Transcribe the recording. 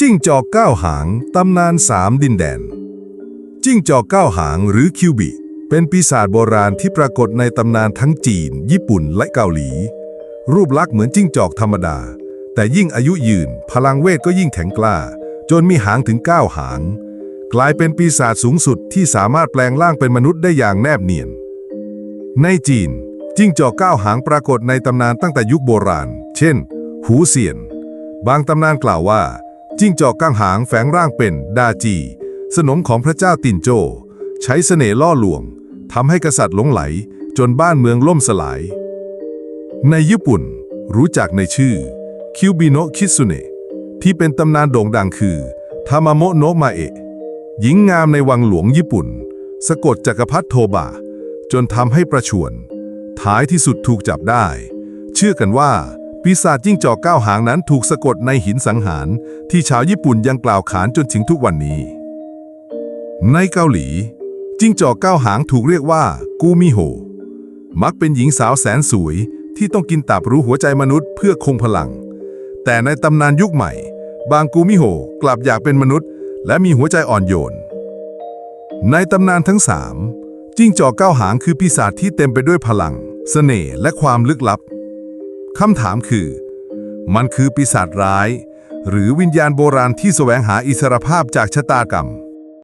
จิ้งจอกเก้าหาง ตำนานสามดินแดน จิ้งจอกเก้าหางหรือคิวบิเป็นปีศาจโบราณที่ปรากฏในตำนานทั้งจีน ญี่ปุ่นและเกาหลี รูปลักษณ์เหมือนจิ้งจอกธรรมดา แต่ยิ่งอายุยืน พลังเวทก็ยิ่งแข็งกล้า จนมีหางถึง9หาง กลายเป็นปีศาจสูงสุดที่สามารถแปลงร่างเป็นมนุษย์ได้อย่างแนบเนียน ในจีน จิ้งจอกเก้าหางปรากฏในตำนานตั้งแต่ยุคโบราณ เช่น หูเสียน บางตำนานกล่าวว่า จิ้งจอกก้างหางแฝงร่างเป็นดาจี สนมของพระเจ้าตินโจ ใช้เสน่ห์ล่อลวงทำให้กษัตริย์หลงไหล จนบ้านเมืองล่มสลาย ในญี่ปุ่นรู้จักในชื่อ คิวบิโนะคิสุเนะที่เป็นตำนานโด่งดังคือทามาโมโนะมาเอะหญิงงามในวังหลวงญี่ปุ่น สะกดจักรพรรดิโทบะจนทำให้ประชวรท้ายที่สุดถูกจับได้ เชื่อกันว่า ปีศาจจิ้งจอกเก้าหางนั้นถูกสะกดในหินสังหาร ที่ชาวญี่ปุ่นยังกล่าวขานจนถึงทุกวันนี้ ในเกาหลี จิ้งจอกเก้าหางถูกเรียกว่า กูมิโฮ มักเป็นหญิงสาวแสนสวย ที่ต้องกินตับรู้หัวใจมนุษย์เพื่อคงพลัง แต่ในตำนานยุคใหม่ บางกูมิโฮกลับอยากเป็นมนุษย์ และมีหัวใจอ่อนโยน ในตำนานทั้งสามจิ้งจอกเก้าหางคือปีศาจที่เต็มไปด้วยพลังเสน่ห์และความลึกลับ คำถามคือ มันคือปีศาจร้าย หรือวิญญาณโบราณที่แสวงหาอิสรภาพจากชะตากรรม